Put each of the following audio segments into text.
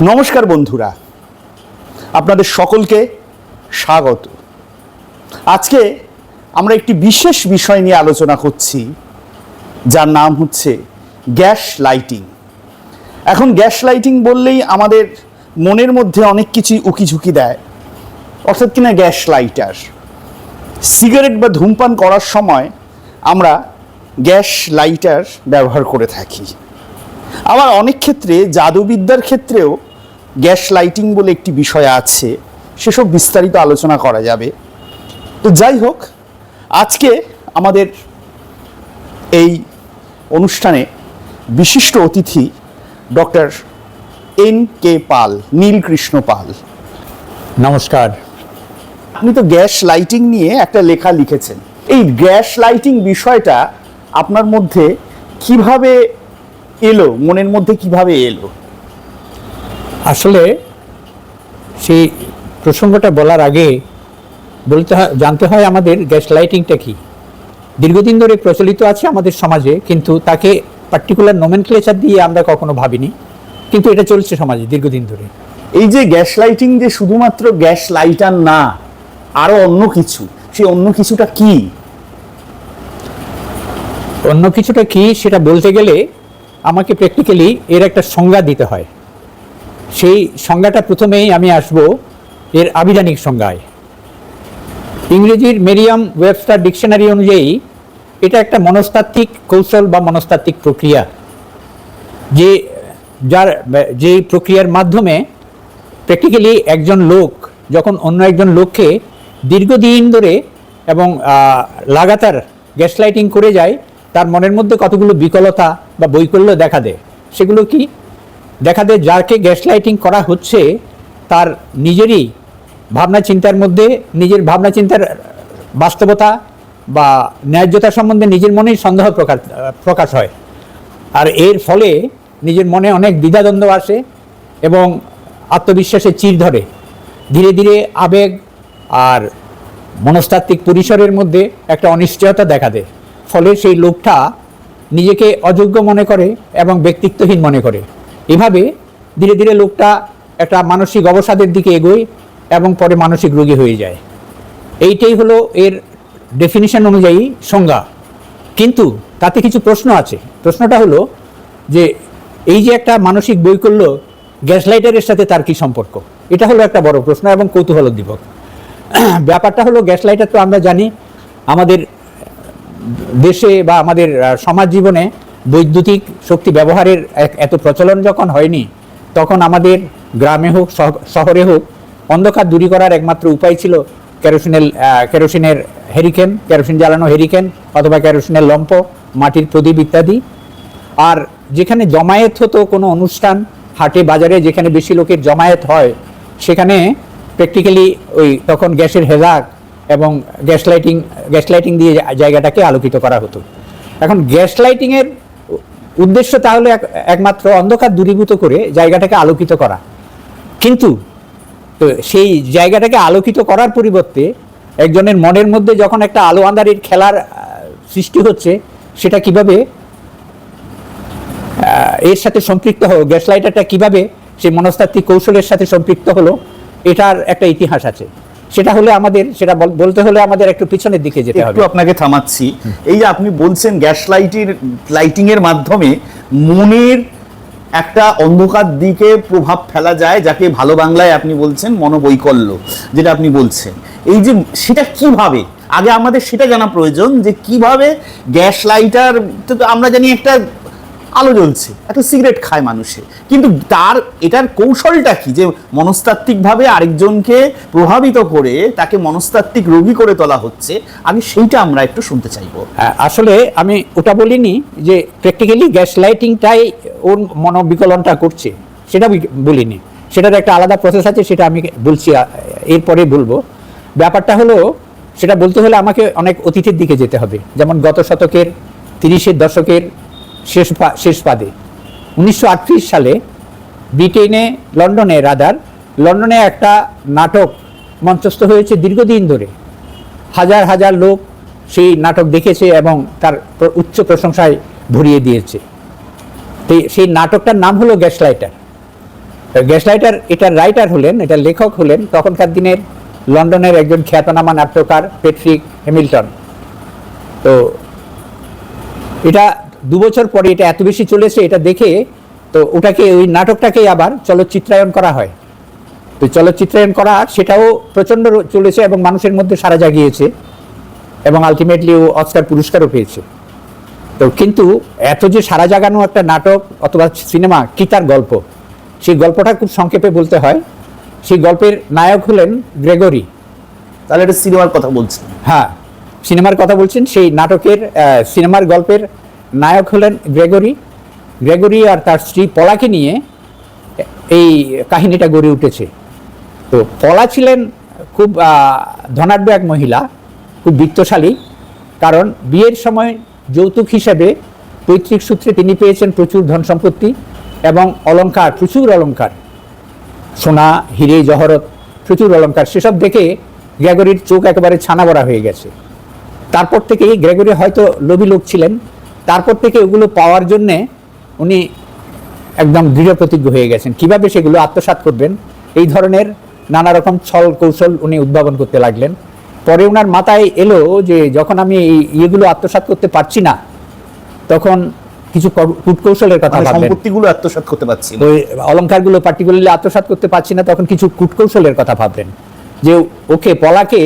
নমস্কার বন্ধুরা, আপনাদের সকলকে স্বাগত। আজকে আমরা একটি বিশেষ বিষয় নিয়ে আলোচনা করছি, যার নাম হচ্ছে গ্যাস লাইটিং। এখন গ্যাস লাইটিং বললেই আমাদের মনের মধ্যে অনেক কিছুই উকিঝুঁকি দেয়, অর্থাৎ কিনা গ্যাস লাইটার। সিগারেট বা ধূমপান করার সময় আমরা গ্যাস লাইটার ব্যবহার করে থাকি। আবার অনেক ক্ষেত্রে জাদুবিদ্যার ক্ষেত্রেও গ্যাস লাইটিং বলে একটি বিষয় আছে সেসব বিস্তারিত আলোচনা করা যাবে। তো যাই হোক আজকে আমাদের এই অনুষ্ঠানে বিশিষ্ট অতিথি ডক্টর এন কে পাল নীলকৃষ্ণ পাল। নমস্কার। আপনি তো গ্যাস লাইটিং নিয়ে একটা লেখা লিখেছেন। এই গ্যাস লাইটিং বিষয়টা আপনার মধ্যে কীভাবে এলো মনের মধ্যে কীভাবে এলো? আসলে সেই প্রসঙ্গটা বলার আগে বলতে হয় জানতে হয় আমাদের গ্যাস লাইটিংটা কি। দীর্ঘদিন ধরে প্রচলিত আছে আমাদের সমাজে কিন্তু তাকে পার্টিকুলার নোমেনক্লেচার দিয়ে আমরা কখনো ভাবিনি। কিন্তু এটা চলছে সমাজে দীর্ঘদিন ধরে। এই যে গ্যাস লাইটিং যে শুধুমাত্র গ্যাস লাইটার না আরও অন্য কিছু সে অন্য কিছুটা কি? অন্য কিছুটা কি সেটা বলতে গেলে আমাকে প্র্যাকটিক্যালি এর একটা সংজ্ঞা দিতে হয়। সেই সংজ্ঞাটা প্রথমেই আমি আসব এর আবিধানিক সংজ্ঞায়। ইংরেজির মেরিয়াম ওয়েবস্টার ডিকশনারি অনুযায়ী এটা একটা মনস্তাত্ত্বিক কৌশল বা মনস্তাত্ত্বিক প্রক্রিয়া। যে, যার যে প্রক্রিয়ার মাধ্যমে প্র্যাকটিক্যালি একজন লোক, যখন অন্য একজন লোককে দীর্ঘদিন ধরে এবং লাগাতার গ্যাস লাইটিং করে যায়, তার মনের মধ্যে কতগুলো বিকলতা বা বৈকল্য দেখা দেয়, সেগুলো কি দেখা দেয় যাকে গ্যাস লাইটিং করা হচ্ছে, তার নিজেরই ভাবনা চিন্তার মধ্যে, নিজের ভাবনা চিন্তার বাস্তবতা বা ন্যায্যতা সম্বন্ধে নিজের মনেই সন্দেহ প্রকাশ প্রকাশ হয়। আর এর ফলে নিজের মনে অনেক দ্বিধাদ্বন্দ্ব আসে এবং আত্মবিশ্বাসে চির ধরে। ধীরে ধীরে আবেগ আর মনস্তাত্ত্বিক পরিসরের মধ্যে একটা অনিশ্চয়তা দেখা দেয়। ফলে সেই লোকটা নিজেকে অযোগ্য মনে করে এবং ব্যক্তিত্বহীন মনে করে। এভাবে ধীরে ধীরে লোকটা একটা মানসিক অবসাদের দিকে এগোয় এবং পরে মানসিক রোগী হয়ে যায়। এইটাই হলো এর ডেফিনিশন অনুযায়ী সংজ্ঞা। কিন্তু তাতে কিছু প্রশ্ন আছে। প্রশ্নটা হলো যে এই যে একটা মানসিক বৈকল্য গ্যাস লাইটারের সাথে তার কি সম্পর্ক? এটা হলো একটা বড় প্রশ্ন এবং কৌতূহল কৌতূহলোদ্দীপক। ব্যাপারটা হলো গ্যাস লাইটার তো আমরা জানি, আমাদের দেশে বা আমাদের সমাজ জীবনে বৈদ্যুতিক শক্তি ব্যবহারের এত প্রচলন যখন হয়নি, তখন আমাদের গ্রামে হোক শহরে হোক, অন্ধকার দূরী করার একমাত্র উপায় ছিল কেরোসিনের কেরোসিনের হেরিকেন কেরোসিন জ্বালানো হেরিকেন অথবা কেরোসিনের লম্প, মাটির প্রদীপ ইত্যাদি। আর যেখানে জমায়েত হতো কোনো অনুষ্ঠান, হাটে, বাজারে যেখানে বেশি লোকের জমায়েত হয়, সেখানে প্র্যাকটিক্যালি ওই তখন গ্যাসের হেজাক এবং গ্যাস লাইটিং গ্যাস লাইটিং দিয়ে জায়গাটাকে আলোকিত করা হতো। এখন গ্যাস লাইটিংয়ের উদ্দেশ্য তাহলে এক- একমাত্র অন্ধকার দূরীভূত করে জায়গাটাকে আলোকিত করা। কিন্তু, তো সেই জায়গাটাকে আলোকিত করার পরিবর্তে একজনের মনের মধ্যে যখন একটা আলো আন্ধারির খেলার সৃষ্টি হচ্ছে, সেটা কীভাবে এর সাথে সম্পৃক্ত হলো গ্যাস লাইটারটা কীভাবে সেই মনস্তাত্ত্বিক কৌশলের সাথে সম্পৃক্ত হলো, এটার একটা ইতিহাস আছে। সেটা হলে আমাদের সেটা বল- বলতে হলে আমাদের একটু পিছনের দিকে যেতে হবে। একটু আপনাকে থামাচ্ছি। এই যে আপনি বলছেন গ্যাস লাইটের লাইটিং এর মাধ্যমে মনের একটা অন্ধকার দিকে প্রভাব ফেলা যায় যাকে ভালো বাংলায় আপনি বলছেন মনোবৈকল্য যেটা আপনি বলছেন। এই যে সেটা কীভাবে? আগে আমাদের সেটা জানা প্রয়োজন যে কীভাবে গ্যাস লাইটার তো আমরা জানি একটা আলো জ্বলছে একটা সিগারেট খায় মানুষে। কিন্তু তার এটার কৌশলটা কি? যে মনস্তাত্ত্বিকভাবে আরেকজনকে প্রভাবিত করে তাকে মনস্তাত্ত্বিক রোগী করে তোলা হচ্ছে আমি সেইটা আমরা একটু শুনতে চাইব। হ্যাঁ, আসলে আমি ওটা বলিনি যে প্র্যাকটিক্যালি গ্যাস লাইটিংটাই ওর মনোবিকলনটা করছে সেটা বলিনি। সেটার একটা আলাদা প্রসেস আছে সেটা আমি বলছি এরপরে বলব। ব্যাপারটা হলো সেটা বলতে হলে আমাকে অনেক অতীতের দিকে যেতে হবে। যেমন গত শতকের তিরিশের দশকের শেষ শেষ পাদে। উনিশশো আটত্রিশ সালে ব্রিটেনে লন্ডনে, রাদার, লন্ডনে একটা নাটক মঞ্চস্থ হয়েছে দীর্ঘদিন ধরে। হাজার হাজার লোক সেই নাটক দেখেছে এবং তার উচ্চ প্রশংসায় ভরিয়ে দিয়েছে। সেই নাটকটার নাম হলো গ্যাস লাইটার গ্যাসলাইটার এটার রাইটার হলেন এটার লেখক হলেন তখনকার দিনের লন্ডনের একজন খ্যাতনামা নাট্যকার পেট্রিক হ্যামিল্টন। তো এটা দু বছর পরে এটা এত বেশি চলেছে এটা দেখে তো ওটাকে ওই নাটকটাকেই আবার চলচ্চিত্রায়ন করা হয়। তো চলচ্চিত্রায়ন করা সেটাও প্রচণ্ড চলেছে এবং মানুষের মধ্যে সারা জাগিয়েছে এবং আলটিমেটলি ও অস্কার পুরস্কারও পেয়েছে। তো কিন্তু এত যে সারা জাগানো একটা নাটক অথবা সিনেমা কি তার গল্প? সেই গল্পটা খুব সংক্ষেপে বলতে হয়। সেই গল্পের নায়ক হলেন গ্রেগরি। তাহলে এটা সিনেমার কথা বলছেন। হ্যাঁ সিনেমার কথা বলছেন। সেই নাটকের সিনেমার গল্পের নায়ক হলেন গ্রেগরি। গ্রেগরি আর তার স্ত্রী পলাকে নিয়ে এই কাহিনীটা গড়ে উঠেছে। তো পলা ছিলেন খুব ধনাঢ্য এক মহিলা, খুব বিত্তশালী, কারণ বিয়ের সময় যৌতুক হিসেবে পৈতৃক সূত্রে তিনি পেয়েছেন প্রচুর ধন সম্পত্তি এবং অলঙ্কার প্রচুর অলংকার। সোনা, হিরে, জহরত, প্রচুর অলংকার, সেসব দেখে গ্রেগরির চোখ একেবারে ছানা বড়া হয়ে গেছে। তারপর থেকেই গ্রেগরি হয়তো লোভী লোক ছিলেন তারপর থেকে ওগুলো পাওয়ার জন্যে উনি একদম দৃঢ় প্রতিজ্ঞ হয়ে গেছেন। কীভাবে সেগুলো আত্মসাৎ করবেন? এই ধরনের নানা রকম ছল কৌশল উনি উদ্ভাবন করতে লাগলেন। পরে ওনার মাথায় এলো যে যখন আমি এই ইয়েগুলো আত্মসাৎ করতে পারছি না তখন কিছু কূটকৌশলের কথা মানে ভাবলেন। সম্পত্তিগুলো আত্মসাৎ করতে পারছি। ওই অলংকারগুলো পার্টিকুলারলি আত্মসাৎ করতে পারছি না তখন কিছু কূটকৌশলের কথা ভাবলেন। যে ওকে পলাকে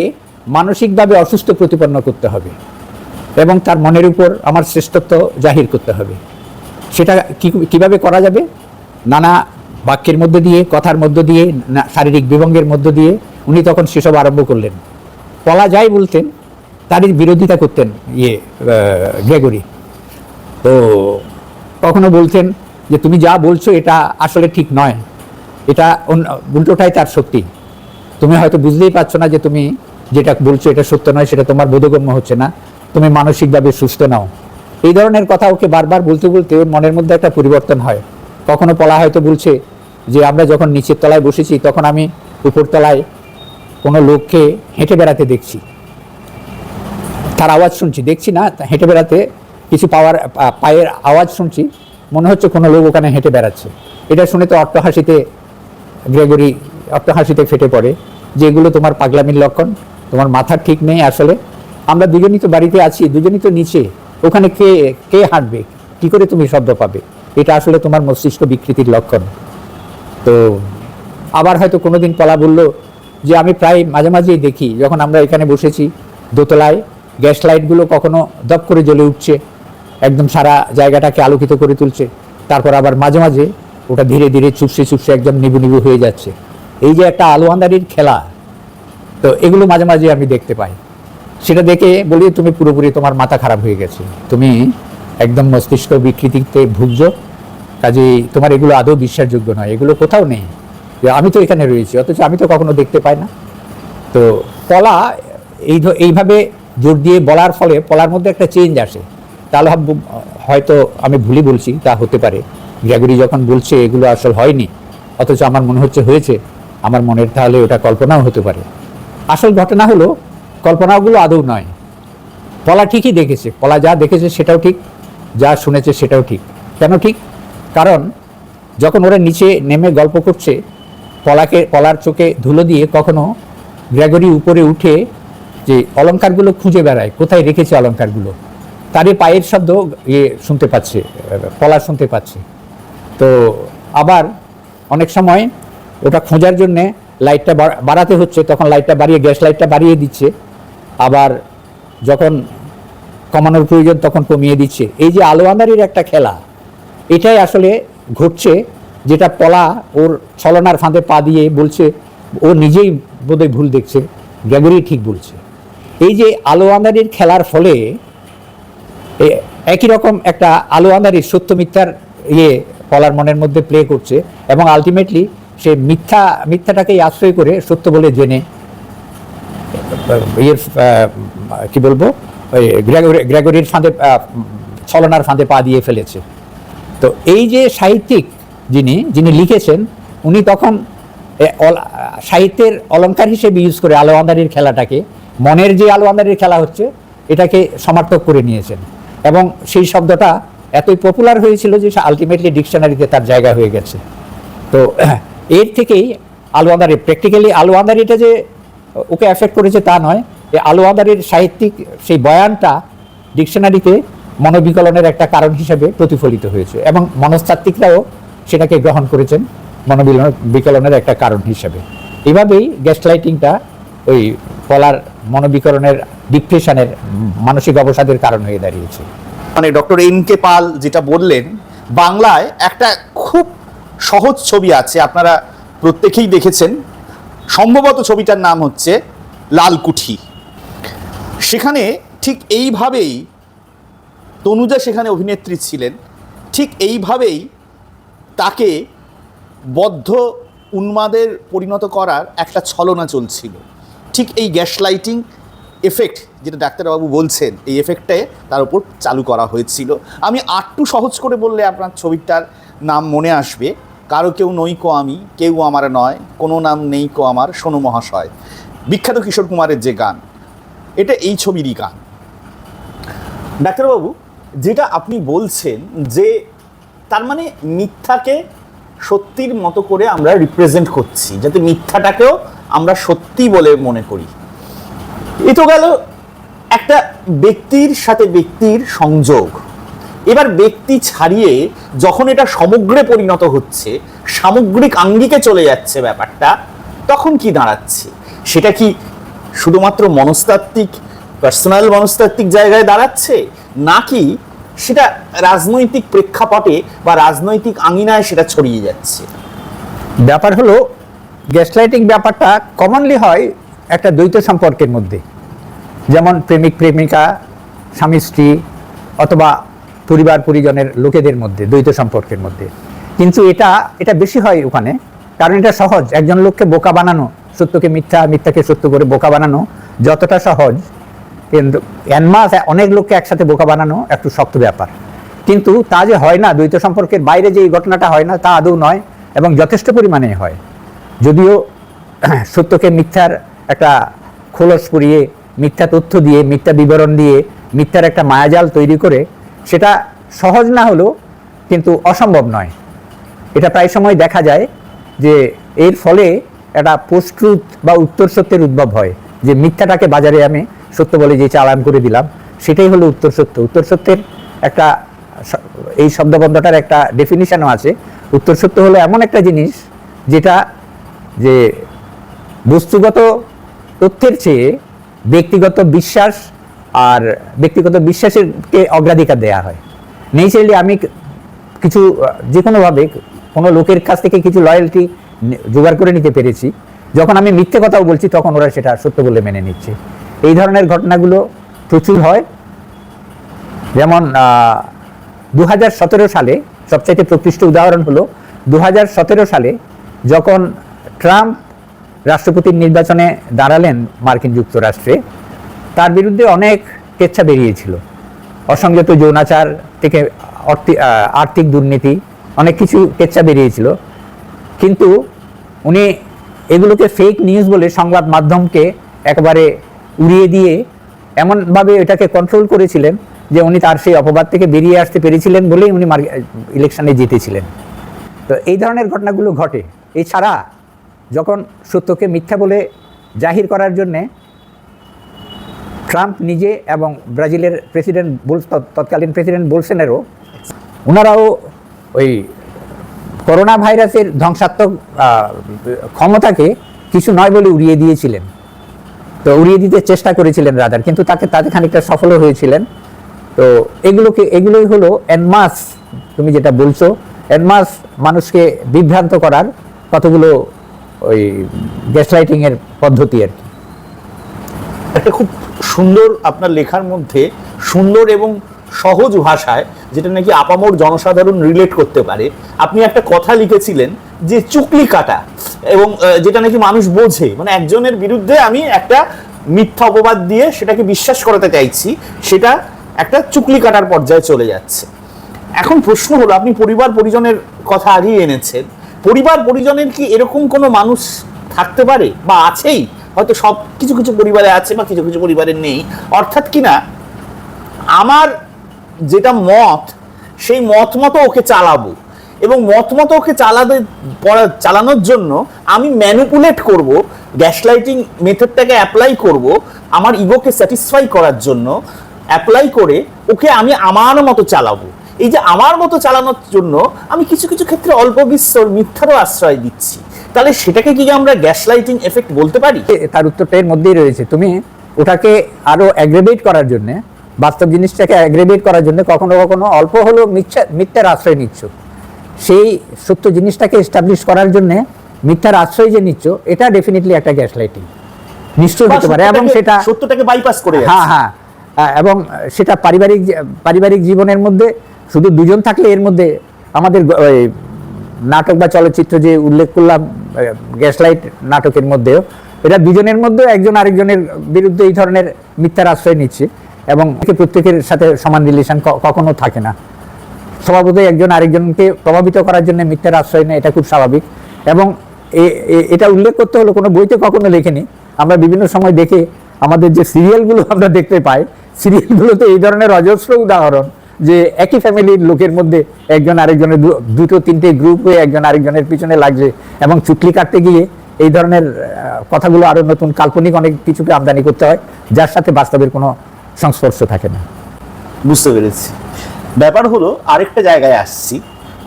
মানসিকভাবে অসুস্থ প্রতিপন্ন করতে হবে। এবং তার মনের উপর আমার শ্রেষ্ঠত্ব জাহির করতে হবে। সেটা কি- কীভাবে করা যাবে? নানা বাক্যের মধ্য দিয়ে, কথার মধ্য দিয়ে শারীরিক বিভঙ্গের মধ্য দিয়ে উনি তখন সেসব আরম্ভ করলেন। পলা যাই বলতেন তারই বিরোধিতা করতেন ইয়ে গ্রেগরি। তো কখনো বলতেন যে, তুমি যা বলছো, এটা আসলে ঠিক নয়। এটা উল্টোটাই তার সত্যি। তুমি হয়তো বুঝতেই পারছ না যে, তুমি যেটা বলছো এটা সত্য নয়, সেটা তোমার বোধগম্য হচ্ছে না। তুমি মানসিকভাবে সুস্থ নাও। এই ধরনের কথা ওকে বারবার বলতে বলতে ওর মনের মধ্যে একটা পরিবর্তন হয়। কখনো পলা হয়তো বলছে যে, আমরা যখন নিচের তলায় বসেছি, তখন আমি উপর তলায় কোনো লোককে হেঁটে বেড়াতে দেখছি। তার আওয়াজ শুনছি। দেখছি না হেঁটে বেড়াতে কিছু পাওয়ার পায়ের আওয়াজ শুনছি। মনে হচ্ছে কোনো লোক ওখানে হেঁটে বেড়াচ্ছে। এটা শুনে তো অট্টহাসিতে গ্রেগরি, অট্টহাসিতে ফেটে পড়ে যে, এগুলো তোমার পাগলামির লক্ষণ? তোমার মাথা ঠিক নেই আসলে? আমরা দুজনই তো বাড়িতে আছি, দুজনই তো নিচে। ওখানে কে কে হাঁটবে? কি করে তুমি শব্দ পাবে? এটা আসলে তোমার মস্তিষ্ক বিকৃতির লক্ষণ। তো আবার হয়তো কোনোদিন পলা বলল যে আমি প্রায় মাঝে মাঝেই দেখি, যখন আমরা এখানে বসেছি দোতলায়, গ্যাস লাইটগুলো কখনো দপ করে জ্বলে উঠছে, একদম সারা জায়গাটাকে আলোকিত করে তুলছে, তারপর আবার মাঝে মাঝে ওটা ধীরে ধীরে চুপসে চুপসে একদম নিবু নিবু হয়ে যাচ্ছে। এই যে একটা আলো আন্দারির খেলা, তো এগুলো মাঝে মাঝে আমি দেখতে পাই। সেটা দেখে বলি, তুমি পুরোপুরি তোমার মাথা খারাপ হয়ে গেছে। তুমি একদম মস্তিষ্ক বিকৃতিতে ভুগছো। কাজেই তোমার এগুলো আদৌ বিশ্বাসযোগ্য নয়। এগুলো কোথাও নেই। আমি তো এখানে রয়েছি, অথচ আমি তো কখনো দেখতে পাই না। তো পলা এই এইভাবে জোর দিয়ে বলার ফলে পলার মধ্যে একটা চেঞ্জ আসে। তাহলে হয়তো আমি ভুলই বলছি, তা হতে পারে। গ্র্যাগরি যখন বলছে, এগুলো আসল হয়নি, অথচ আমার মনে হচ্ছে হয়েছে, আমার মনের তাহলে ওটা কল্পনাও হতে পারে। আসল ঘটনা হলো কল্পনাগুলো আদৌ নয়। পলা ঠিকই দেখেছে পলা যা দেখেছে সেটাও ঠিক, যা শুনেছে সেটাও ঠিক। কেন ঠিক? কারণ যখন ওরা নিচে নেমে গল্প করছে পলাকে পলার চোখে ধুলো দিয়ে কখনো গ্রেগরি উপরে উঠে যে অলঙ্কারগুলো খুঁজে বেড়ায়, কোথায় রেখেছে অলংকারগুলো তারই পায়ের শব্দ ইয়ে শুনতে পাচ্ছে পলা শুনতে পাচ্ছে। তো আবার অনেক সময় ওটা খোঁজার জন্যে লাইটটা বাড়াতে হচ্ছে, তখন লাইটটা বাড়িয়ে গ্যাস লাইটটা বাড়িয়ে দিচ্ছে। আবার যখন কমানোর প্রয়োজন তখন কমিয়ে দিচ্ছে। এই যে আলো আন্ধারির একটা খেলা, এটাই আসলে ঘটছে যেটা পলা ওর ছলনার ফাঁদে পা দিয়ে বলছে, ও নিজেই বোধহয় ভুল দেখছে, গ্রেগরি ঠিক বলছে। এই যে আলো আন্ধারির খেলার ফলে একই রকম একটা আলো আন্ধারির সত্য মিথ্যার ইয়ে পলার মনের মধ্যে প্লে করছে এবং আলটিমেটলি সে মিথ্যা, মিথ্যাটাকেই আশ্রয় করে সত্য বলে জেনে ইয়ের কি বলব? ওই গ্রেগরি- গ্রেগরির ফাঁদে ছলনার ফাঁদে পা দিয়ে ফেলেছে। তো এই যে সাহিত্যিক যিনি যিনি লিখেছেন, উনি তখন সাহিত্যের অলংকার হিসেবে ইউজ করে আলো আন্দারির খেলাটাকে, মনের যে আলো আন্দারির খেলা হচ্ছে, এটাকে সমার্থক করে নিয়েছেন। এবং সেই শব্দটা এতই পপুলার হয়েছিল যে আলটিমেটলি ডিকশনারিতে তার জায়গা হয়ে গেছে। তো, এর থেকেই আলু আন্দারি প্র্যাকটিক্যালি আলু আন্দারিটা যে ওকে অ্যাফেক্ট করেছে তা নয়। এই আলু আন্দারির সাহিত্যিক সেই বয়ানটা ডিকশনারিতে মনোবিকলনের একটা কারণ হিসেবে প্রতিফলিত হয়েছে এবং মনস্তাত্ত্বিকরাও সেটাকে গ্রহণ করেছেন মনোবিকলন বিকলনের একটা কারণ হিসেবে। এভাবেই গ্যাস লাইটিংটা ওই পলার মনোবিকলনের ডিপ্রেশনের মানসিক অবসাদের কারণ হয়ে দাঁড়িয়েছে। মানে ডক্টর এন কে পাল যেটা বললেন, বাংলায় একটা খুব সহজ ছবি আছে, আপনারা প্রত্যেকেই দেখেছেন। সম্ভবত ছবিটার নাম হচ্ছে লালকুঠি। সেখানে ঠিক এইভাবেই তনুজা সেখানে অভিনেত্রী ছিলেন। ঠিক এইভাবেই তাকে বদ্ধ উন্মাদের পরিণত করার একটা ছলনা চলছিল। ঠিক এই গ্যাস লাইটিং এফেক্ট যেটা ডাক্তারবাবু বলছেন, এই এফেক্টে তার উপর চালু করা হয়েছিল। আমি আটটু সহজ করে বললে আপনার ছবিটার নাম মনে আসবে। কারও কেউ নইকো আমি, কেউ আমার নয়, কোনো নাম নেই কো আমার, সোনু মহাশয়। বিখ্যাত কিশোর কুমারের যে গান, এটা এই ছবিরই গান। ডাক্তারবাবু, যেটা আপনি বলছেন যে তার মানে মিথ্যাকে সত্যির মতো করে আমরা রিপ্রেজেন্ট করছি, যাতে মিথ্যাটাকেও আমরা সত্যি বলে মনে করি। এ তো গেল একটা ব্যক্তির সাথে ব্যক্তির সংযোগ। এবার ব্যক্তি ছাড়িয়ে যখন এটা সমগ্রে পরিণত হচ্ছে, সামগ্রিক আঙ্গিকে চলে যাচ্ছে ব্যাপারটা, তখন কি দাঁড়াচ্ছে? সেটা কি শুধুমাত্র মনস্তাত্ত্বিক পার্সোনাল মনস্তাত্ত্বিক জায়গায় দাঁড়াচ্ছে? নাকি সেটা রাজনৈতিক প্রেক্ষাপটে বা রাজনৈতিক আঙিনায় সেটা ছড়িয়ে যাচ্ছে? ব্যাপার হলো গ্যাসলাইটিং ব্যাপারটা কমনলি হয় একটা দ্বৈত সম্পর্কের মধ্যে। যেমন প্রেমিক প্রেমিকা স্বামী স্ত্রী অথবা পরিবার, পরিজনের লোকেদের মধ্যে, দ্বৈত সম্পর্কের মধ্যে। কিন্তু এটা এটা বেশি হয় ওখানে, কারণ এটা সহজ। একজন লোককে বোকা বানানো, সত্যকে মিথ্যা, মিথ্যাকে সত্য করে বোকা বানানো যতটা সহজ, কিন্তু অ্যানমাস অনেক লোককে একসাথে বোকা বানানো একটু শক্ত ব্যাপার। কিন্তু তা যে হয় না, দ্বৈত সম্পর্কের বাইরে যে এই ঘটনাটা হয় না, তা আদৌ নয় এবং যথেষ্ট পরিমাণে হয়। যদিও সত্যকে মিথ্যার একটা খোলস পরিয়ে মিথ্যা তথ্য দিয়ে, মিথ্যা বিবরণ দিয়ে, মিথ্যার একটা মায়াজাল তৈরি করে সেটা সহজ না হলেও কিন্তু অসম্ভব নয়। এটা প্রায় সময় দেখা যায় যে এর ফলে একটা পোস্ট্রুথ বা উত্তর সত্যের উদ্ভব হয়। যে মিথ্যাটাকে বাজারে আমি সত্য বলে যে চালান করে দিলাম, সেটাই হলো উত্তর সত্য। উত্তর সত্যের একটা এই শব্দবদ্ধটার একটা ডেফিনিশনও আছে। উত্তর সত্য হলো এমন একটা জিনিস যেটা যে বস্তুগত তথ্যের চেয়ে ব্যক্তিগত বিশ্বাস আর ব্যক্তিগত বিশ্বাসেরকে অগ্রাধিকার দেওয়া হয়। নেচারালি আমি কিছু যে কোনোভাবে কোনো লোকের কাছ থেকে কিছু লয়্যালটি জোগাড় করে নিতে পেরেছি। যখন আমি মিথ্যে কথাও বলছি, তখন ওরা সেটা সত্য বলে মেনে নিচ্ছে। এই ধরনের ঘটনাগুলো প্রচুর হয়। যেমন দু হাজার সতেরো সালে সবচাইতে প্রকৃষ্ট উদাহরণ হলো দু হাজার সতেরো সালে যখন ট্রাম্প রাষ্ট্রপতির নির্বাচনে দাঁড়ালেন মার্কিন যুক্তরাষ্ট্রে তার বিরুদ্ধে অনেক কেচ্ছা বেরিয়েছিল। অসংযত যৌনাচার থেকে আর্থিক দুর্নীতি, অনেক কিছু কেচ্ছা বেরিয়েছিল। কিন্তু উনি এগুলোকে ফেক নিউজ বলে সংবাদ মাধ্যমকে একেবারে উড়িয়ে দিয়ে এমনভাবে এটাকে কন্ট্রোল করেছিলেন যে উনি তার সেই অপবাদ থেকে বেরিয়ে আসতে পেরেছিলেন বলেই উনি ইলেকশনে জিতেছিলেন। তো এই ধরনের ঘটনাগুলো ঘটে। এছাড়া যখন সত্যকে মিথ্যা বলে জাহির করার জন্যে ট্রাম্প নিজে এবং ব্রাজিলের প্রেসিডেন্ট বোলস তৎকালীন প্রেসিডেন্ট বোলসেনেরও ওনারাও ওই করোনা ভাইরাসের ধ্বংসাত্মক ক্ষমতাকে কিছু নয় বলে উড়িয়ে দিয়েছিলেন। তো উড়িয়ে দিতে চেষ্টা করেছিলেন রাদার কিন্তু তাকে, তাতে খানিকটা সফলও হয়েছিলেন। তো এগুলোকে, এগুলোই হলো অ্যানমাস তুমি যেটা বলছো অ্যানমাস মানুষকে বিভ্রান্ত করার কতগুলো ওই গ্যাসলাইটিংয়ের পদ্ধতি আর কি। একটা খুব সুন্দর আপনার লেখার মধ্যে সুন্দর এবং সহজ ভাষায়, যেটা নাকি আপামর জনসাধারণ রিলেট করতে পারে, আপনি একটা কথা লিখেছিলেন যে চুকলি কাটা এবং যেটা নাকি মানুষ বোঝে। মানে একজনের বিরুদ্ধে আমি একটা মিথ্যা অপবাদ দিয়ে সেটাকে বিশ্বাস করাতে চাইছি, সেটা একটা চুকলি কাটার পর্যায়ে চলে যাচ্ছে। এখন প্রশ্ন হলো, আপনি পরিবার পরিজনের কথা আগেই এনেছেন, পরিবার পরিজনের কি এরকম কোনো মানুষ থাকতে পারে বা আছেই? হয়তো সব কিছু কিছু পরিবারে আছে বা কিছু কিছু পরিবারে নেই। অর্থাৎ কিনা আমার যেটা মত, সেই মত মতো ওকে চালাবো। এবং মত মতো ওকে চালাতে চালানোর জন্য আমি ম্যানিপুলেট করব গ্যাসলাইটিং মেথডটাকে অ্যাপ্লাই করব, আমার ইগোকে স্যাটিসফাই করার জন্য অ্যাপ্লাই করে ওকে আমি আমার মতো চালাবো। এই যে আমার মতো চালানোর জন্য আমি কিছু কিছু ক্ষেত্রে অল্প বিস্তর মিথ্যারও আশ্রয় দিচ্ছি। তাহলে সেটাকে কি আমরা গ্যাস লাইটিং এফেক্ট বলতে পারি? তার উত্তরটা এর মধ্যেই রয়েছে। তুমি ওটাকে আরও অ্যাগ্রেভেট করার জন্য বাস্তব জিনিসটাকে অ্যাগ্রেভেট করার জন্য কখনো কখনো অল্প হলেও মিথ্যা মিথ্যার আশ্রয় নিচ্ছ। সেই সত্য জিনিসটাকে এস্টাবলিশ করার জন্য মিথ্যার আশ্রয় যে নিচ্ছ এটা ডেফিনেটলি একটা গ্যাস লাইটিং নিশ্চয়ই বা হতে পারে এবং সেটা সত্যটাকে বাইপাস করে হ্যাঁ। হ্যাঁ। এবং সেটা পারিবারিক পারিবারিক জীবনের মধ্যে শুধু দুজন থাকলে এর মধ্যে আমাদের নাটক বা চলচ্চিত্র যে উল্লেখ করলাম গ্যাসলাইট নাটকের মধ্যেও। এটা দুজনের মধ্যেও একজন আরেকজনের বিরুদ্ধে এই ধরনের মিথ্যার আশ্রয় নিচ্ছে এবং প্রত্যেকের সাথে সমান রিলেশন কখনো থাকে না। স্বভাবতই একজন আরেকজনকে প্রভাবিত করার জন্য মিথ্যার আশ্রয় নেয়, এটা খুব স্বাভাবিক। এবং এটা উল্লেখ করতে হলো কোনো বইতে কখনো লেখেনি। আমরা বিভিন্ন সময় দেখে আমাদের যে সিরিয়ালগুলো আমরা দেখতে পাই সিরিয়ালগুলোতে এই ধরনের অজস্র উদাহরণ যে একই ফ্যামিলির লোকের মধ্যে একজন আরেকজনের দুটো, তিনটে গ্রুপ হয়ে একজন আরেকজনের পিছনে লাগছে এবং চুটলি কাটতে গিয়ে এই ধরনের কথাগুলো আরও নতুন কাল্পনিক অনেক কিছুকে আমদানি করতে হয়, যার সাথে বাস্তবের কোনো সংস্পর্শ থাকে না। বুঝতে পেরেছি। ব্যাপার হলো, আরেকটা জায়গায় আসছি।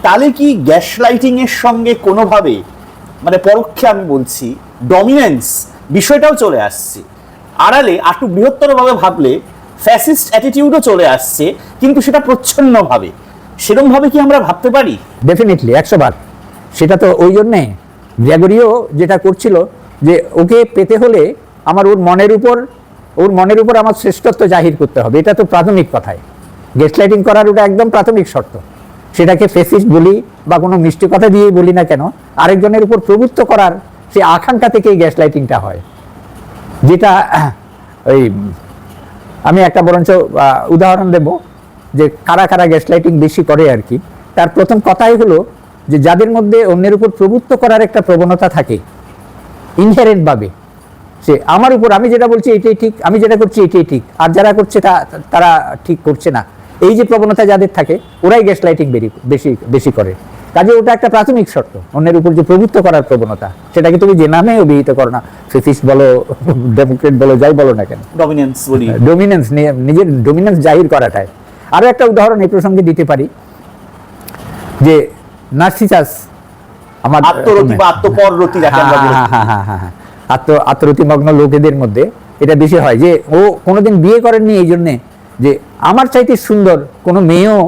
তাহলে কি গ্যাস লাইটিং এর সঙ্গে কোনোভাবে মানে পরোক্ষে আমি বলছি ডমিনেন্স বিষয়টাও চলে আসছে। আড়ালে একটু বৃহত্তরভাবে ভাবলে ফ্যাসিস্ট অ্যাটিটিউডও চলে আসছে, কিন্তু সেটা প্রচ্ছন্নভাবে। সেরমভাবে কি আমরা ভাবতে পারি? ডেফিনেটলি একশো বার। সেটা তো ওই জন্যে। গ্র্যাগরিও যেটা করছিল, যে ওকে পেতে হলে আমার ওর মনের উপর, ওর মনের উপর আমার শ্রেষ্ঠত্ব জাহির করতে হবে। এটা তো প্রাথমিক কথাই। গেস্ট লাইটিং করার ওটা একদম প্রাথমিক শর্ত। সেটাকে ফেসিস্ট বলি বা কোনো মিষ্টি কথা দিয়েই বলি না কেন, আরেকজনের উপর প্রভুত্ব করার সেই আকাঙ্ক্ষা থেকেই গ্যাস লাইটিংটা হয়। যেটা ওই আমি একটা বরঞ্চ উদাহরণ দেব যে কারা কারা গ্যাস লাইটিং বেশি করে আর কি। তার প্রথম কথাই হলো যে যাদের মধ্যে অন্যের উপর প্রভুত্ব করার একটা প্রবণতা থাকে ইনহেরেন্ট ভাবে, সে আমার উপর আমি যেটা বলছি এটাই ঠিক, আমি যেটা করছি এটাই ঠিক, আর যারা করছে তা, তারা ঠিক করছে না। এই যে প্রবণতা যাদের থাকে, ওরাই গ্যাস লাইটিং বেশি বেশি করে। কাজে ওটা একটা প্রাথমিক শর্ত। অন্যের উপর যে প্রভুত্ব করার প্রবণতা সেটাকে তুমি যে নামে অভিহিত করো না ফেসিস্ট বলো ডেমোক্রেট বলো যাই বলো না কেন। ডমিনেন্স বলি। ডোমিনেন্স নিজের ডোমিনেন্স জাহির করাটাই। আরও একটা উদাহরণ এই প্রসঙ্গে দিতে পারি যে নার্সিসাস আমার আত্মরতি বা আত্মপররতি যাকে আমরা বলে। হ্যাঁ, হ্যাঁ, হ্যাঁ, হ্যাঁ, হ্যাঁ। আত্ম আত্মরতিমগ্ন লোকেদের মধ্যে এটা বেশি হয় যে ও কোনোদিন বিয়ে করেননি এই জন্যে যে আমার চাইতে সুন্দর কোনো মেয়েও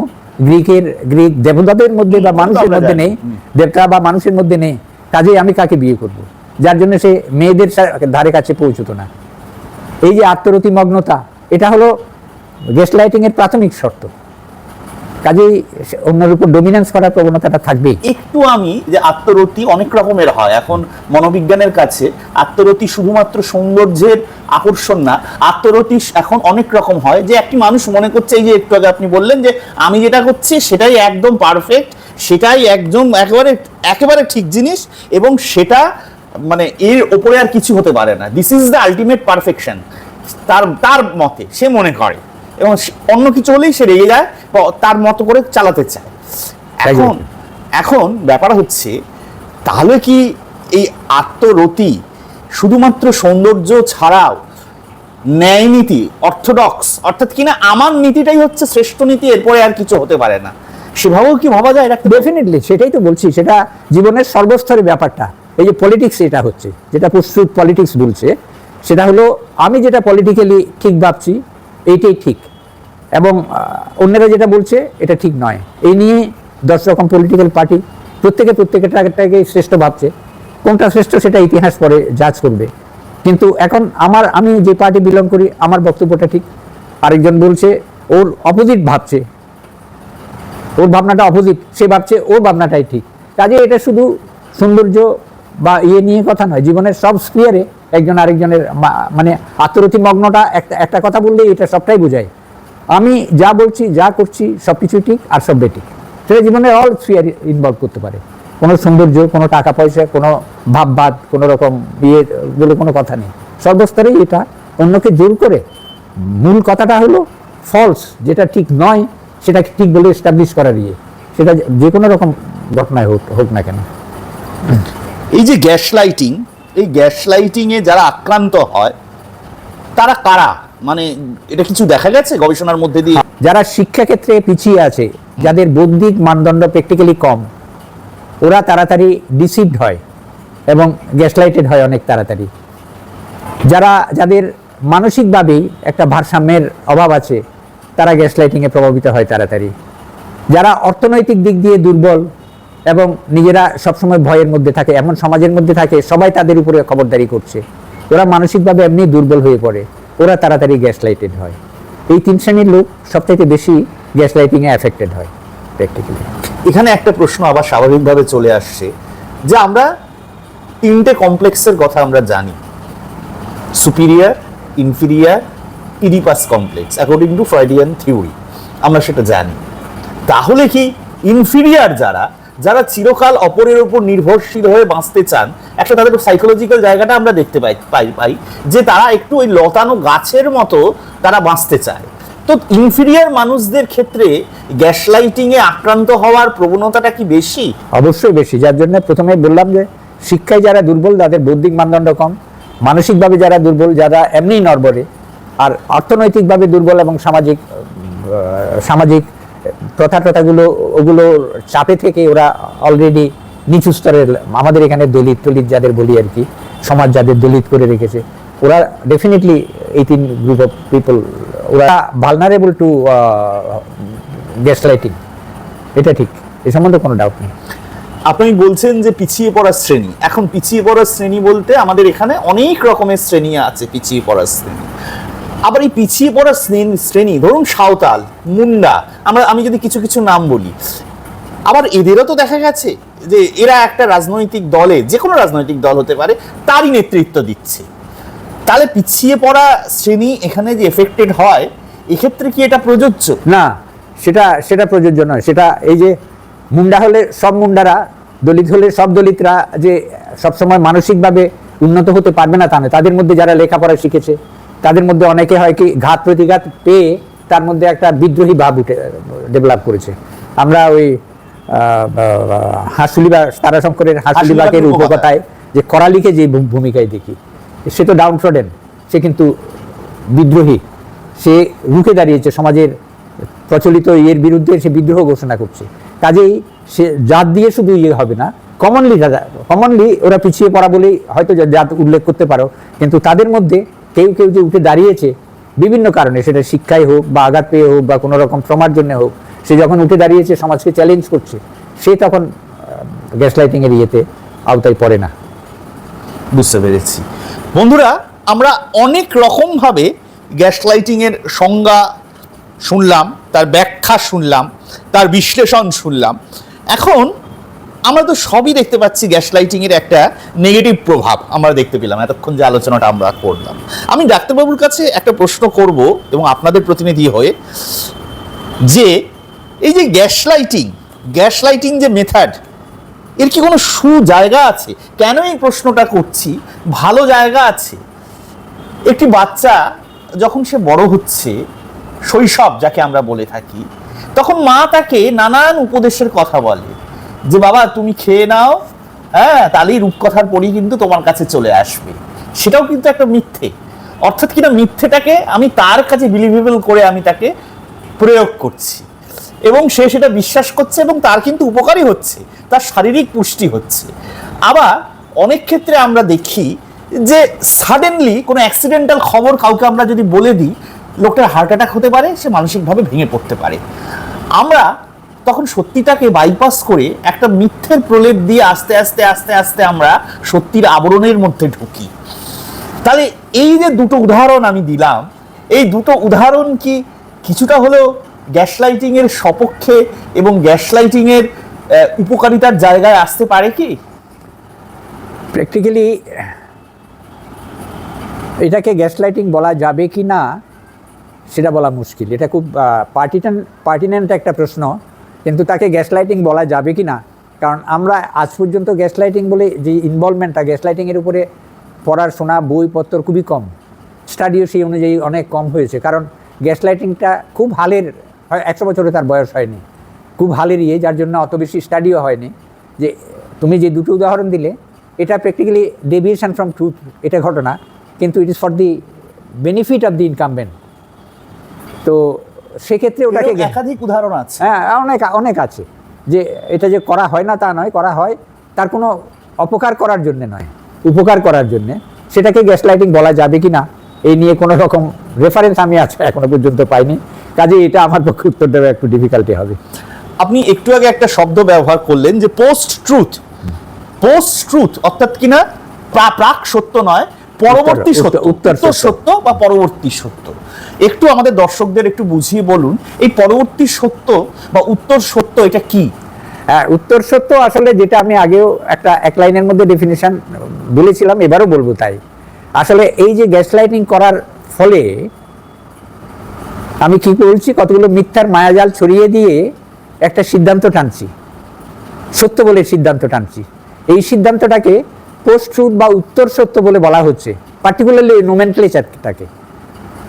গ্রিকের গ্রিক দেবতাদের মধ্যে বা মানুষের মধ্যে নেই দেবতা বা মানুষের মধ্যে নেই কাজেই আমি কাকে বিয়ে করব? যার জন্য সে মেয়েদের ধারে কাছে পৌঁছতো না। এই যে আত্মরতিমগ্নতা এটা হলো গেস্ট লাইটিং এর প্রাথমিক শর্ত। কাজেই অন্যের উপর ডোমিনেন্স করার প্রবণতাটা থাকবে একটু আমি যে আত্মরতি অনেক রকমের হয়, এখন মনোবিজ্ঞানের কাছে আত্মরতি শুধুমাত্র সৌন্দর্যের আকর্ষণ না, আত্মরতি এখন অনেক রকম হয় যে একটি মানুষ মনে করছে এই যে একটু আগে আপনি বললেন যে আমি যেটা করছি সেটাই একদম পারফেক্ট সেটাই একদম একেবারে একেবারে ঠিক জিনিস এবং সেটা মানে এর ওপরে আর কিছু হতে পারে না। This is the ultimate perfection তার তার মতে সে মনে করে এবং অন্য কিছু হলেই সে রেগে যায় তার মতো করে চালাতে চায়। এখন এখন ব্যাপার হচ্ছে তাহলে কি এই আত্মরতি শুধুমাত্র সৌন্দর্য ছাড়াও ন্যায় নীতি অর্থোডক্স অর্থাৎ কিনা আমার নীতিটাই হচ্ছে শ্রেষ্ঠ নীতি এরপরে আর কিছু হতে পারে না। সেভাবেও কি ভাবা যায়? এটা ডেফিনেটলি সেটাই তো বলছি সেটা জীবনের সর্বস্তরে ব্যাপারটা। এই যে পলিটিক্স এটা হচ্ছে যেটা প্রস্তুত পলিটিক্স বলছে সেটা হলো আমি যেটা পলিটিক্যালি ঠিক ভাবছি এইটাই ঠিক। এবং অন্যরা যেটা বলছে, এটা ঠিক নয়। এই নিয়ে দশ রকম পলিটিক্যাল পার্টি প্রত্যেকে প্রত্যেকটাকে শ্রেষ্ঠ ভাবছে। কোনটা শ্রেষ্ঠ সেটা ইতিহাস পরে জাজ করবে। কিন্তু এখন আমার, আমি যে পার্টি বিলং করি, আমার বক্তব্যটা ঠিক। আরেকজন বলছে, ওর অপোজিট ভাবছে। ওর ভাবনাটা অপোজিট সে ভাবছে ওর ভাবনাটাই ঠিক। কাজে এটা শুধু সৌন্দর্য বা ইয়ে নিয়ে কথা নয়, জীবনের সব স্পিয়ারে একজন আরেকজনের মানে আত্মরতি মগ্নটা একটা একটা কথা বললেই এটা সবটাই বোঝায়। আমি যা বলছি, যা করছি সব কিছুই ঠিক আর সব বেঠিক। সেটা জীবনে অল স্পিয়ার ইনভলভ করতে পারে। কোনো সৌন্দর্য, কোনো টাকা পয়সা, কোনো ভাববাদ, কোনো রকম বিয়ে বলে কোনো কথা নেই। সর্বস্তরেই এটা অন্যকে জোর করে। মূল কথাটা হলো ফলস যেটা ঠিক নয়, সেটাকে ঠিক বলে এস্টাবলিশ করার ইয়ে। সেটা যে- যে কোনো রকম ঘটনায় হোক হোক না কেন। এই যে গ্যাস লাইটিং এই গ্যাস লাইটিংয়ে যারা আক্রান্ত হয়, তারা কারা? মানে এটা কিছু দেখা গেছে গবেষণার মধ্যে দিয়ে? যারা শিক্ষাক্ষেত্রে পিছিয়ে আছে, যাদের বৌদ্ধিক মানদণ্ড প্র্যাকটিক্যালি কম, ওরা তাড়াতাড়ি ডিসিভড হয় এবং গ্যাসলাইটেড হয় অনেক তাড়াতাড়ি। যারা, যাদের মানসিকভাবেই একটা ভারসাম্যের অভাব আছে, তারা গ্যাসলাইটিংয়ে প্রভাবিত হয় তাড়াতাড়ি। যারা অর্থনৈতিক দিক দিয়ে দুর্বল এবং নিজেরা সবসময় ভয়ের মধ্যে থাকে, এমন সমাজের মধ্যে থাকে, সবাই তাদের উপরে খবরদারি করছে। ওরা মানসিকভাবে এমনি দুর্বল হয়ে পড়ে। ওরা তাড়াতাড়ি গ্যাস লাইটেড হয়। এই তিন শ্রেণির লোক সবথেকে বেশি গ্যাসলাইটিংয়ে অ্যাফেক্টেড হয় প্র্যাকটিক্যালি এখানে একটা প্রশ্ন আবার স্বাভাবিকভাবে চলে আসছে যে আমরা তিনটে কমপ্লেক্সের কথা আমরা জানি। Superior inferior Oedipus complex according to Freudian theory আমরা সেটা জানি। তাহলে কি ইনফিরিয়ার যারা যারা চিরকাল অপরের উপর নির্ভরশীল হয়ে বাঁচতে চান, একটা তাদের সাইকোলজিক্যাল জায়গাটা আমরা দেখতে পাই পাই পাই, যে তারা একটু ওই লতানো গাছের মতো তারা বাঁচতে চায়। তো ইনফিরিয়ার মানুষদের ক্ষেত্রে গ্যাস লাইটিংয়ে আক্রান্ত হওয়ার প্রবণতাটা কি বেশি? অবশ্যই বেশি, যার জন্য প্রথমে বললাম যে শিক্ষায় যারা দুর্বল, তাদের বৌদ্ধিক মানদণ্ড কম। মানসিকভাবে যারা দুর্বল, যারা এমনি নরবরে আর অর্থনৈতিকভাবে দুর্বল এবং সামাজিক সামাজিক প্রথা টথাগুলো ওগুলোর চাপে থেকে ওরা অলরেডি নিচু স্তরের, আমাদের এখানে দলিত টলিত যাদের বলি আর কি, সমাজ যাদের দলিত করে রেখেছে, ওরা ডেফিনেটলি এই তিন গ্রুপ অফ পিপল ওরা ভালনারেবল টু গ্যাস লাইটিং এটা ঠিক, এ সম্বন্ধে কোনো ডাউট নেই। আপনি বলছেন যে পিছিয়ে পড়া শ্রেণি। এখন পিছিয়ে পড়া শ্রেণি বলতে আমাদের এখানে অনেক রকমের শ্রেণি আছে পিছিয়ে পড়া শ্রেণি। আবার এই পিছিয়ে পড়া শ্রেণি ধরুন সাঁওতাল, মুন্ডা, আমরা, আমি যদি কিছু কিছু নাম বলি, আবার এদেরও তো দেখা গেছে যে এরা একটা রাজনৈতিক দলে, যে কোনো রাজনৈতিক দল হতে পারে, তারই নেতৃত্ব দিচ্ছে। তাহলে পিছিয়ে পড়া শ্রেণি এখানে যে এফেক্টেড হয়, এক্ষেত্রে কি এটা প্রযোজ্য? না, সেটা সেটা প্রযোজ্য নয়। সেটা এই যে মুন্ডা হলে সব মুন্ডারা, দলিত হলে সব দলিতরা, যে সবসময় মানসিকভাবে উন্নত হতে পারবে না তা নয়। তাদের মধ্যে যারা লেখাপড়া শিখেছে তাদের মধ্যে অনেকে হয় কি ঘাত প্রতিঘাত পেয়ে তার মধ্যে একটা বিদ্রোহী ভাব উঠে ডেভেলপ করেছে। আমরা ওই হাসুলিবা তারাশঙ্করের হাসুলিবাগের উপকথায় যে করালিকে যে ভূমিকায় দেখি সে তো ডাউন ফ্রডেন সে কিন্তু বিদ্রোহী। সে রুখে দাঁড়িয়েছে সমাজের প্রচলিত ইয়ের বিরুদ্ধে সে বিদ্রোহ ঘোষণা করছে। কাজেই সে জাত দিয়ে শুধু ইয়ে হবে না কমনলি দাদা কমনলি ওরা পিছিয়ে পড়া বলেই হয়তো জাত উল্লেখ করতে পারো কিন্তু তাদের মধ্যে কেউ কেউ যে উঠে দাঁড়িয়েছে, বিভিন্ন কারণে, সেটা শিক্ষায় হোক বা আঘাত পেয়ে হোক বা কোনো রকম ট্রমার জন্য হোক, সে যখন উঠে দাঁড়িয়েছে, সমাজকে চ্যালেঞ্জ করছে, সে তখন গ্যাস লাইটিংয়ের ইয়েতে আওতায় পড়ে না। বুঝতে পেরেছি। বন্ধুরা, আমরা অনেক রকমভাবে গ্যাস লাইটিংয়ের সংজ্ঞা শুনলাম, তার ব্যাখ্যা শুনলাম, তার বিশ্লেষণ শুনলাম। এখন আমরা তো সবই দেখতে পাচ্ছি গ্যাস লাইটিংয়ের একটা নেগেটিভ প্রভাব আমরা দেখতে পেলাম। এতক্ষণ যে আলোচনাটা আমরা করলাম। আমি ডাক্তারবাবুর কাছে একটা প্রশ্ন করব এবং আপনাদের প্রতিনিধি হয়ে যে এই যে গ্যাস লাইটিং গ্যাস লাইটিং যে মেথড এর কি কোনো সু জায়গা আছে? কেন এই প্রশ্নটা করছি? ভালো জায়গা আছে? একটি বাচ্চা যখন সে বড় হচ্ছে, শৈশব যাকে আমরা বলে থাকি, তখন মা তাকে নানান উপদেশের কথা বলে। যে বাবা, তুমি খেয়ে নাও। হ্যাঁ তাহলেই রূপকথার পরই কিন্তু তোমার কাছে চলে আসবে। সেটাও কিন্তু একটা মিথ্যে। অর্থাৎ কিনা মিথ্যেটাকে আমি তার কাছে বিলিভেবল করে আমি তাকে প্রয়োগ করছি। এবং সে সেটা বিশ্বাস করছে এবং তার কিন্তু উপকারই হচ্ছে। তার শারীরিক পুষ্টি হচ্ছে। আবার অনেক ক্ষেত্রে আমরা দেখি যে সাডেনলি কোনো অ্যাক্সিডেন্টাল খবর কাউকে আমরা যদি বলে দিই, লোকটার হার্ট অ্যাটাক হতে পারে, সে মানসিকভাবে ভেঙে পড়তে পারে। আমরা তখন সত্যিটাকে বাইপাস করে একটা মিথ্যের প্রলেপ দিয়ে আস্তে আস্তে আস্তে আস্তে আমরা সত্যির আবরণের মধ্যে ঢুকি। তাহলে এই যে দুটো উদাহরণ আমি দিলাম এই দুটো উদাহরণ কি কিছুটা হলেও গ্যাস লাইটিং এর সপক্ষে এবং গ্যাস লাইটিং এর আহ, উপকারিতার জায়গায় আসতে পারে কি? প্র্যাকটিক্যালি এটাকে গ্যাস লাইটিং বলা যাবে কি না সেটা বলা মুশকিল। এটা খুব পার্টিটান পার্টিনেন্ট একটা প্রশ্ন। কিন্তু তাকে গ্যাস লাইটিং বলা যাবে কি না? কারণ আমরা আজ পর্যন্ত গ্যাস লাইটিং বলে যে ইনভলভমেন্টটা গ্যাস লাইটিংয়ের উপরে পড়াশোনা বইপত্র খুবই কম। স্টাডিও সেই অনুযায়ী অনেক কম হয়েছে। কারণ গ্যাস লাইটিংটা খুব হালের, হয় একশো বছরে তার বয়স হয়নি। খুব হালের ইয়ে যার জন্য অত বেশি স্টাডিও হয়নি। যে তুমি যে দুটো উদাহরণ দিলে, এটা প্র্যাকটিক্যালি ডেভিয়েশন ফ্রম ট্রুথ এটা ঘটনা। কিন্তু it is for the benefit of the incumbent তো সেক্ষেত্রে ওটাকে একাধিক উদাহরণ আছে। হ্যাঁ অনেক অনেক আছে। যে এটা যে করা হয় না তা নয় করা হয় তার কোনো অপকার করার জন্য নয় উপকার করার জন্য। সেটাকে গ্যাস লাইটিং বলা যাবে কি না এই নিয়ে কোনো রকম রেফারেন্স আমি আছে এখনও পর্যন্ত পাইনি। কাজে এটা আমার পক্ষে উত্তর দেওয়া একটু ডিফিকাল্টি হবে। আপনি একটু আগে একটা শব্দ ব্যবহার করলেন যে পোস্ট ট্রুথ পোস্ট ট্রুথ অর্থাৎ কিনা প্রা- প্রাক সত্য নয় পরবর্তী সত্য উত্তর। সত্য। বা পরবর্তী সত্য? একটু আমাদের দর্শকদের একটু বুঝিয়ে বলুন এই পরবর্তী সত্য বা উত্তর সত্য এটা কি? হ্যাঁ উত্তর সত্য আসলে যেটা আমি আগেও একটা এক লাইনের মধ্যে ডেফিনেশন বলেছিলাম এবারও বলব তাই। আসলে এই যে গ্যাস লাইটিং করার ফলে আমি কি বলছি কতগুলো মিথ্যার মায়াজাল ছড়িয়ে দিয়ে একটা সিদ্ধান্ত টানছি। সত্য বলে সিদ্ধান্ত টানছি। এই সিদ্ধান্তটাকে পোস্ট ট্রুথ বা উত্তর সত্য বলে বলা হচ্ছে পার্টিকুলারলি নোমেনক্লেচারটাকে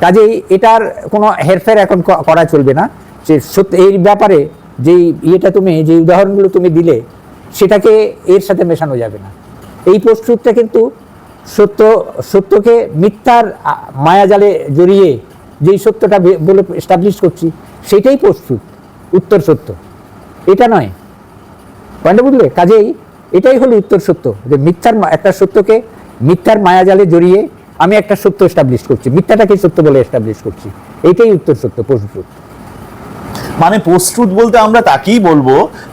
কাজেই এটার কোনো হেরফের এখন করা চলবে না। যে সত্য এই ব্যাপারে যেই ইয়েটা তুমি যে উদাহরণগুলো তুমি দিলে, সেটাকে এর সাথে মেশানো যাবে না। এই প্রস্তুতটা কিন্তু সত্য, সত্যকে মিথ্যার মায়াজালে জড়িয়ে যেই সত্যটা বলে এস্টাবলিশ করছি, সেটাই প্রস্তুত উত্তর সত্য। এটা নয়। পয়েন্টটা বুঝলে কাজেই এটাই হলো উত্তর সত্য যে মিথ্যার একটা সত্যকে মিথ্যার মায়াজালে জড়িয়ে আমি একটা সত্য এস্টাবলিশ করছি। মিথ্যাটাকে সত্য বলে এস্টাবলিশ করছি। এটাই উত্তর সত্য প্রস্তুত মানে পোস্ট্রুথ বলতে আমরা তাকেই বলব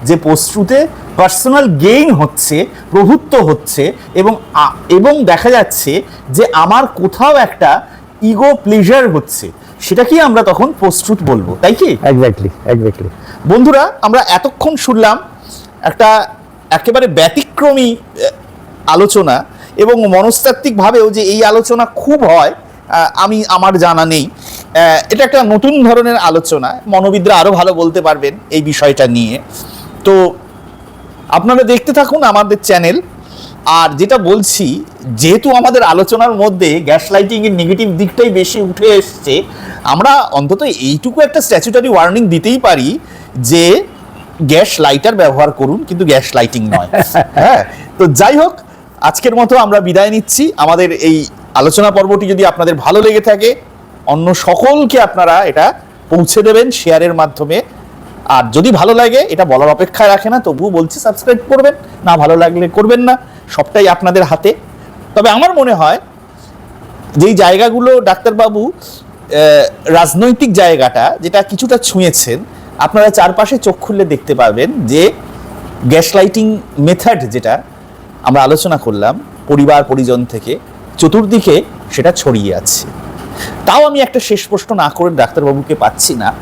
যে পোস্ট্রুথে পার্সোনাল গেইন হচ্ছে প্রভুত্ব হচ্ছে এবং এবং দেখা যাচ্ছে যে আমার কোথাও একটা ইগো প্লেজার হচ্ছে। সেটাকেই আমরা তখন পোস্ট্রুথ বলব তাই কি? এক্স্যাক্টলি এক্স্যাক্টলি বন্ধুরা আমরা এতক্ষণ শুনলাম একটা একেবারে ব্যতিক্রমী আলোচনা এবং মনস্তাত্ত্বিকভাবেও যে এই আলোচনা খুব হয় আমি, আমার জানা নেই। এটা একটা নতুন ধরনের আলোচনা। মনোবিদরা আরও ভালো বলতে পারবেন এই বিষয়টা নিয়ে। তো আপনারা দেখতে থাকুন আমাদের চ্যানেল। আর যেটা বলছি, যেহেতু আমাদের আলোচনার মধ্যে গ্যাস লাইটিংয়ের নেগেটিভ দিকটাই বেশি উঠে এসছে, আমরা অন্তত এইটুকু একটা স্ট্যাচুটারি ওয়ার্নিং দিতেই পারি যে গ্যাস লাইটার ব্যবহার করুন কিন্তু গ্যাস লাইটিং নয়। হ্যাঁ তো যাই হোক আজকের মতো আমরা বিদায় নিচ্ছি। আমাদের এই আলোচনা পর্বটি যদি আপনাদের ভালো লেগে থাকে অন্য সকলকে আপনারা এটা পৌঁছে দেবেন শেয়ারের মাধ্যমে। আর যদি ভালো লাগে এটা বলার অপেক্ষায় রাখে না তবুও বলছি সাবস্ক্রাইব করবেন। না ভালো লাগলে করবেন না সবটাই আপনাদের হাতে। তবে আমার মনে হয় যেই জায়গাগুলো ডাক্তারবাবু রাজনৈতিক জায়গাটা যেটা কিছুটা ছুঁয়েছেন আপনারা চারপাশে চোখ খুললে দেখতে পাবেন যে গ্যাস লাইটিং মেথড যেটা আমরা আলোচনা করলাম পরিবার, পরিজন থেকে, চতুর্দিকে সেটা ছড়িয়ে আছে। তাও আমি একটা শেষ প্রশ্ন না করে ডাক্তারবাবুকে পাচ্ছি না।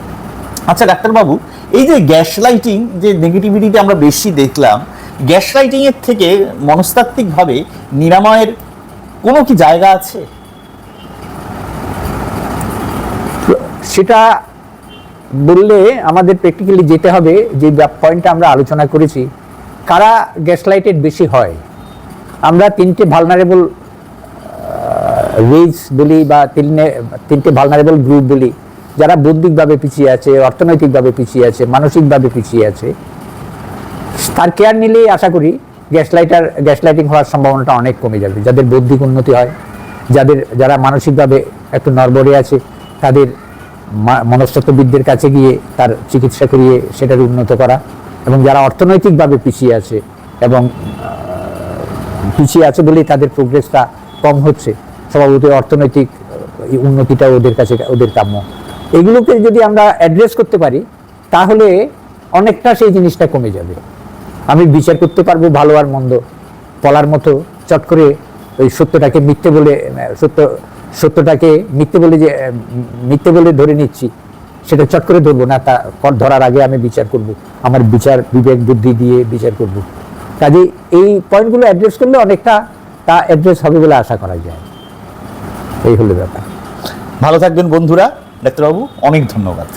আচ্ছা ডাক্তারবাবু, এই যে গ্যাস লাইটিং যে নেগেটিভিটিতে আমরা বেশি দেখলাম, গ্যাস লাইটিং এর থেকে মনস্তাত্ত্বিকভাবে নিরাময়ের কোনো কি জায়গা আছে? সেটা বললে আমাদের প্র্যাকটিক্যালি যেতে হবে যে পয়েন্টটা আমরা আলোচনা করেছি, কারা গ্যাস লাইটেড বেশি হয়? আমরা তিনটে ভালনারেবল রেজ বলি বা তিনটে তিনটে ভালনারেবল গ্রুপ বলি, যারা বৌদ্ধিকভাবে পিছিয়ে আছে, অর্থনৈতিকভাবে পিছিয়ে আছে, মানসিকভাবে পিছিয়ে আছে। তার কেয়ার নিলেই আশা করি গ্যাস লাইটার গ্যাস লাইটিং হওয়ার সম্ভাবনাটা অনেক কমে যাবে। যাদের বৌদ্ধিক উন্নতি হয়, যাদের, যারা মানসিকভাবে একটু নড়বড়ে আছে, তাদের মনস্তত্ত্ববিদদের কাছে গিয়ে তার চিকিৎসা করিয়ে সেটার উন্নত করা এবং যারা অর্থনৈতিকভাবে পিছিয়ে আছে এবং পিছিয়ে আছে বলেই তাদের প্রোগ্রেসটা কম হচ্ছে, স্বভাবতই অর্থনৈতিক উন্নতিটা ওদের কাছে, ওদের কাম্য। এগুলোকে যদি আমরা অ্যাড্রেস করতে পারি, তাহলে অনেকটা সেই জিনিসটা কমে যাবে। আমি বিচার করতে পারব ভালো আর মন্দ, বলার মতো চট করে ওই সত্যটাকে মিথ্যে বলে, সত্য সত্যটাকে মিথ্যে বলে যে মিথ্যে বলে ধরে নিচ্ছি, সেটা চট করে ধরবো না, তা ধরার আগে আমি বিচার করব, আমার বিচার বিবেক বুদ্ধি দিয়ে বিচার করব। কাজে এই পয়েন্টগুলো অ্যাড্রেস করলে অনেকটা তা অ্যাড্রেস হবে বলে আশা করা যায়। এই হলো ব্যাপার। ভালো থাকবেন বন্ধুরা, ডাক্তারবাবু, অনেক ধন্যবাদ।